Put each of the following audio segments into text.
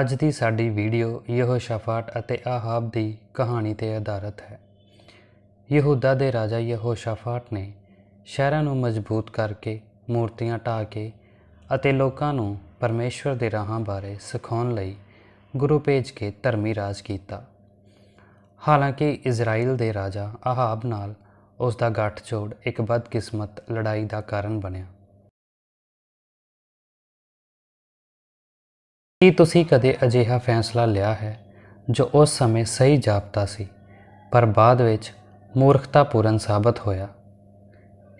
ਅੱਜ ਦੀ ਸਾਡੀ ਵੀਡੀਓ ਯਹੋਸ਼ਾਫਾਟ ਅਤੇ ਆਹਾਬ ਦੀ ਕਹਾਣੀ ਤੇ ਆਧਾਰਿਤ ਹੈ। ਯਹੂਦਾ ਦੇ ਰਾਜਾ ਯਹੋਸ਼ਾਫਾਟ ਨੇ ਸ਼ਹਿਰਾਂ ਨੂੰ ਮਜ਼ਬੂਤ ਕਰਕੇ, ਮੂਰਤੀਆਂ ਢਾਹ ਕੇ ਅਤੇ ਲੋਕਾਂ ਨੂੰ ਪਰਮੇਸ਼ਵਰ ਦੇ ਰਾਹਾਂ ਬਾਰੇ ਸਿਖਾਉਣ ਲਈ ਗੁਰੂ ਭੇਜ ਕੇ ਧਰਮੀ ਰਾਜ ਕੀਤਾ। ਹਾਲਾਂਕਿ ਇਜ਼ਰਾਈਲ ਦੇ ਰਾਜਾ ਆਹਾਬ ਨਾਲ ਉਸ ਦਾ ਗੱਠਜੋੜ ਇੱਕ ਬਦਕਿਸਮਤ ਲੜਾਈ ਦਾ ਕਾਰਨ ਬਣਿਆ। ਕੀ ਤੁਸੀਂ ਕਦੇ ਅਜਿਹਾ ਫੈਸਲਾ ਲਿਆ ਹੈ ਜੋ ਉਸ ਸਮੇਂ ਸਹੀ ਜਾਪਦਾ ਸੀ, ਪਰ ਬਾਅਦ ਵਿੱਚ ਮੂਰਖਤਾਪੂਰਨ ਸਾਬਤ ਹੋਇਆ?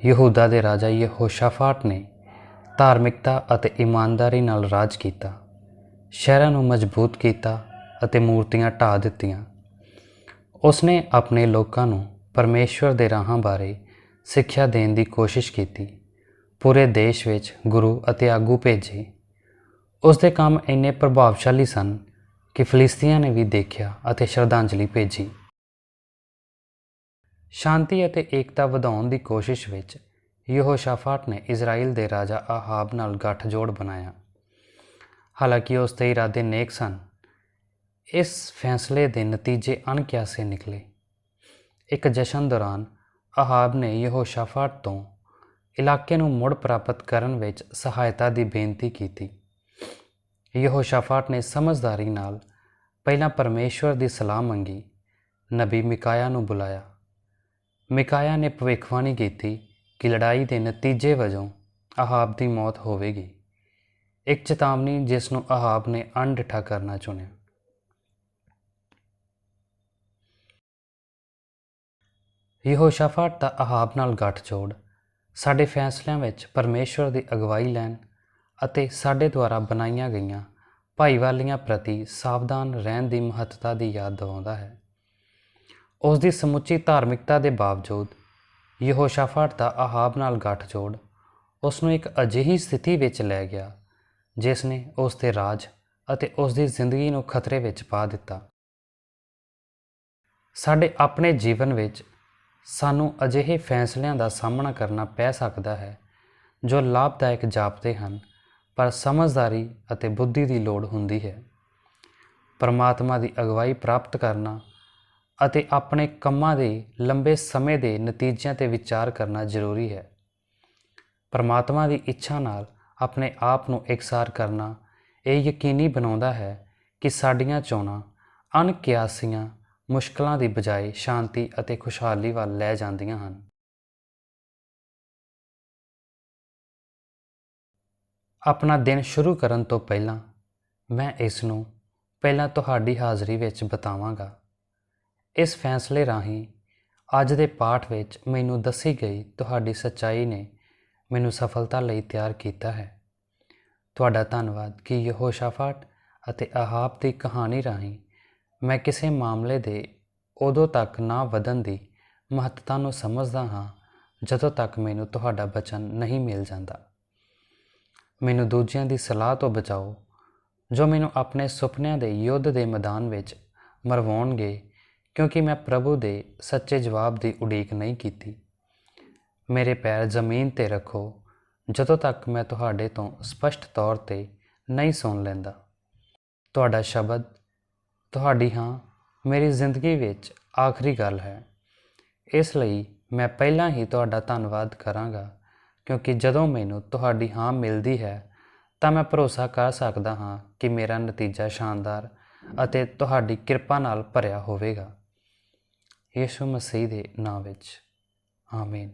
ਯਹੂਦਾ ਦੇ ਰਾਜਾ ਯਹੋਸ਼ਾਫਾਟ ਨੇ ਧਾਰਮਿਕਤਾ ਅਤੇ ਇਮਾਨਦਾਰੀ ਨਾਲ ਰਾਜ ਕੀਤਾ, ਸ਼ਹਿਰਾਂ ਨੂੰ ਮਜ਼ਬੂਤ ਕੀਤਾ ਅਤੇ ਮੂਰਤੀਆਂ ਢਾਹ ਦਿੱਤੀਆਂ। ਉਸਨੇ ਆਪਣੇ ਲੋਕਾਂ ਨੂੰ ਪਰਮੇਸ਼ਵਰ ਦੇ ਰਾਹਾਂ ਬਾਰੇ ਸਿੱਖਿਆ ਦੇਣ ਦੀ ਕੋਸ਼ਿਸ਼ ਕੀਤੀ। ਪੂਰੇ ਦੇਸ਼ ਵਿੱਚ ਗੁਰੂ ਅਤੇ ਆਗੂ ਭੇਜੇ। ਉਸ ਦੇ ਕੰਮ ਇੰਨੇ ਪ੍ਰਭਾਵਸ਼ਾਲੀ ਸਨ ਕਿ ਫਲਿਸਤੀਆਂ ਨੇ ਵੀ ਦੇਖਿਆ ਅਤੇ ਸ਼ਰਧਾਂਜਲੀ ਭੇਜੀ। ਸ਼ਾਂਤੀ ਅਤੇ ਏਕਤਾ ਵਧਾਉਣ ਦੀ ਕੋਸ਼ਿਸ਼ ਵਿੱਚ ਯਹੋਸ਼ਾਫਾਟ ਨੇ ਇਜ਼ਰਾਈਲ ਦੇ ਰਾਜਾ ਆਹਾਬ ਨਾਲ ਗੱਠਜੋੜ ਬਣਾਇਆ। ਹਾਲਾਂਕਿ ਉਸ ਦੇ ਇਰਾਦੇ ਨੇਕ ਸਨ। ਇਸ ਫੈਸਲੇ ਦੇ ਨਤੀਜੇ ਅਣਕਿਆਸੇ ਨਿਕਲੇ। ਇੱਕ ਜਸ਼ਨ ਦੌਰਾਨ ਆਹਾਬ ਨੇ ਯਹੋਸ਼ਾਫਾਟ ਤੋਂ ਇਲਾਕੇ ਨੂੰ ਮੁੜ ਪ੍ਰਾਪਤ ਕਰਨ ਵਿੱਚ ਸਹਾਇਤਾ ਦੀ ਬੇਨਤੀ ਕੀਤੀ। ਯਹੋਸ਼ਾਫਾਟ ਨੇ ਸਮਝਦਾਰੀ ਨਾਲ ਪਹਿਲਾਂ ਪਰਮੇਸ਼ਵਰ ਦੀ ਸਲਾਹ ਮੰਗੀ। ਨਬੀ ਮਿਕਾਇਆ ਨੂੰ ਬੁਲਾਇਆ। ਮਿਕਾਇਆ ਨੇ ਭਵਿੱਖਬਾਣੀ ਕੀਤੀ ਕਿ ਲੜਾਈ ਦੇ ਨਤੀਜੇ ਵਜੋਂ ਅਹਾਬ ਦੀ ਮੌਤ ਹੋਵੇਗੀ। ਇੱਕ ਚੇਤਾਵਨੀ ਜਿਸ ਨੂੰ ਅਹਾਬ ਨੇ ਅਣਡਿੱਠਾ ਕਰਨਾ ਚੁਣਿਆ। ਯਹੋਸ਼ਾਫਾਟ ਦਾ ਅਹਾਬ ਨਾਲ ਗੱਠਜੋੜ ਸਾਡੇ ਫੈਸਲਿਆਂ ਵਿੱਚ ਪਰਮੇਸ਼ਵਰ ਦੀ ਅਗਵਾਈ ਲੈਣ ਅਤੇ ਸਾਡੇ ਦੁਆਰਾ ਬਣਾਈਆਂ ਗਈਆਂ ਭਾਈਵਾਲੀਆਂ ਪ੍ਰਤੀ ਸਾਵਧਾਨ ਰਹਿਣ ਦੀ ਮਹੱਤਤਾ ਦੀ ਯਾਦ ਦਿਵਾਉਂਦਾ ਹੈ। ਉਸ ਦੀ ਸਮੁੱਚੀ ਧਾਰਮਿਕਤਾ ਦੇ ਬਾਵਜੂਦ ਯਹੋਸ਼ਾਫਾਟ ਦਾ ਆਹਾਬ ਨਾਲ ਗੱਠਜੋੜ ਉਸ ਨੂੰ ਇੱਕ ਅਜਿਹੀ ਸਥਿਤੀ ਵਿੱਚ ਲੈ ਗਿਆ ਜਿਸ ਨੇ ਉਸ ਦੇ ਰਾਜ ਅਤੇ ਉਸ ਦੀ ਜ਼ਿੰਦਗੀ ਨੂੰ ਖਤਰੇ ਵਿੱਚ ਪਾ ਦਿੱਤਾ। ਸਾਡੇ ਆਪਣੇ ਜੀਵਨ ਵਿੱਚ ਸਾਨੂੰ ਅਜਿਹੇ ਫੈਸਲਿਆਂ ਦਾ ਸਾਹਮਣਾ ਕਰਨਾ ਪੈ ਸਕਦਾ ਹੈ ਜੋ ਲਾਭਦਾਇਕ ਜਾਪਦੇ ਹਨ ਪਰ ਸਮਝਦਾਰੀ ਅਤੇ ਬੁੱਧੀ ਦੀ ਲੋੜ ਹੁੰਦੀ ਹੈ। ਪਰਮਾਤਮਾ ਦੀ ਅਗਵਾਈ ਪ੍ਰਾਪਤ ਕਰਨਾ ਅਤੇ ਆਪਣੇ ਕੰਮਾਂ ਦੇ ਲੰਬੇ ਸਮੇਂ ਦੇ ਨਤੀਜਿਆਂ ਤੇ ਵਿਚਾਰ ਕਰਨਾ ਜ਼ਰੂਰੀ ਹੈ। ਪਰਮਾਤਮਾ ਦੀ ਇੱਛਾ ਨਾਲ ਆਪਣੇ ਆਪ ਨੂੰ ਇਕਸਾਰ ਕਰਨਾ ਇਹ ਯਕੀਨੀ ਬਣਾਉਂਦਾ ਹੈ ਕਿ ਸਾਡੀਆਂ ਚੋਣਾਂ ਅਣਕਿਆਸੀਆਂ ਮੁਸ਼ਕਲਾਂ ਦੀ ਬਜਾਏ ਸ਼ਾਂਤੀ ਅਤੇ ਖੁਸ਼ਹਾਲੀ ਵੱਲ ਲੈ ਜਾਂਦੀਆਂ ਹਨ। ਆਪਣਾ ਦਿਨ ਸ਼ੁਰੂ ਕਰਨ ਤੋਂ ਪਹਿਲਾਂ ਮੈਂ ਇਸ ਨੂੰ ਪਹਿਲਾਂ ਤੁਹਾਡੀ ਹਾਜ਼ਰੀ ਵਿੱਚ ਬਤਾਵਾਂਗਾ। ਇਸ ਫੈਸਲੇ ਰਾਹੀਂ ਅੱਜ ਦੇ ਪਾਠ ਵਿੱਚ ਮੈਨੂੰ ਦੱਸੀ ਗਈ ਤੁਹਾਡੀ ਸੱਚਾਈ ਨੇ ਮੈਨੂੰ ਸਫਲਤਾ ਲਈ ਤਿਆਰ ਕੀਤਾ ਹੈ। ਤੁਹਾਡਾ ਧੰਨਵਾਦ ਕਿ ਯਹੋਸ਼ਾਫਾਟ ਅਤੇ ਆਹਾਬ ਦੀ ਕਹਾਣੀ ਰਾਹੀਂ ਮੈਂ ਕਿਸੇ ਮਾਮਲੇ ਦੇ ਉਦੋਂ ਤੱਕ ਨਾ ਵਧਣ ਦੀ ਮਹੱਤਤਾ ਨੂੰ ਸਮਝਦਾ ਹਾਂ ਜਦੋਂ ਤੱਕ ਮੈਨੂੰ ਤੁਹਾਡਾ ਬਚਨ ਨਹੀਂ ਮਿਲ ਜਾਂਦਾ। ਮੈਨੂੰ ਦੂਜਿਆਂ ਦੀ ਸਲਾਹ ਤੋਂ ਬਚਾਓ, ਜੋ ਮੈਨੂੰ ਆਪਣੇ ਸੁਪਨਿਆਂ ਦੇ ਯੁੱਧ ਦੇ ਮੈਦਾਨ ਵਿੱਚ ਮਰਵਾਉਣਗੇ, ਕਿਉਂਕਿ ਮੈਂ ਪ੍ਰਭੂ ਦੇ ਸੱਚੇ ਜਵਾਬ ਦੀ ਉਡੀਕ ਨਹੀਂ ਕੀਤੀ। ਮੇਰੇ ਪੈਰ ਜ਼ਮੀਨ ਤੇ ਰੱਖੋ, ਜਦੋਂ ਤੱਕ ਮੈਂ ਤੁਹਾਡੇ ਤੋਂ ਸਪਸ਼ਟ ਤੌਰ ਤੇ ਨਹੀਂ ਸੁਣ ਲੈਂਦਾ। ਤੁਹਾਡਾ ਸ਼ਬਦ, ਤੁਹਾਡੀ ਹਾਂ, ਮੇਰੀ ਜ਼ਿੰਦਗੀ ਵਿੱਚ ਆਖਰੀ ਗੱਲ ਹੈ। ਇਸ ਲਈ ਮੈਂ ਪਹਿਲਾਂ ਹੀ ਤੁਹਾਡਾ ਧੰਨਵਾਦ ਕਰਾਂਗਾ। ਕਿਉਂਕਿ ਜਦੋਂ ਮੈਨੂੰ ਤੁਹਾਡੀ ਹਾਂ ਮਿਲਦੀ ਹੈ, ਤਾਂ ਮੈਂ ਭਰੋਸਾ ਕਰ ਸਕਦਾ ਹਾਂ ਕਿ ਮੇਰਾ ਨਤੀਜਾ ਸ਼ਾਨਦਾਰ ਅਤੇ ਤੁਹਾਡੀ ਕਿਰਪਾ ਨਾਲ ਭਰਿਆ ਹੋਵੇਗਾ। ਯੀਸ਼ੂ ਮਸੀਹ ਦੇ ਨਾਮ ਵਿੱਚ। ਆਮੀਨ।